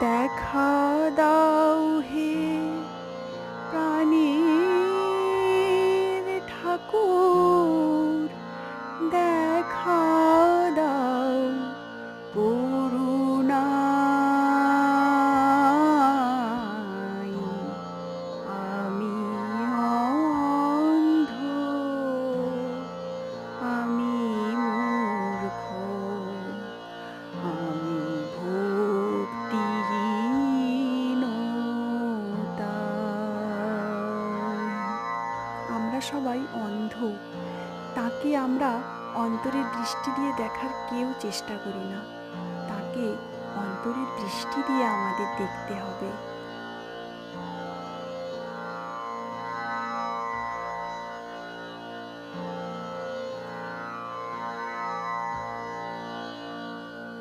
দেখা দাও সবাই অন্ধ। তাকে আমরা অন্তরের দৃষ্টি দিয়ে দেখার কেউ চেষ্টা করি না। তাকে অন্তরের দৃষ্টি দিয়ে আমাদের দেখতে হবে।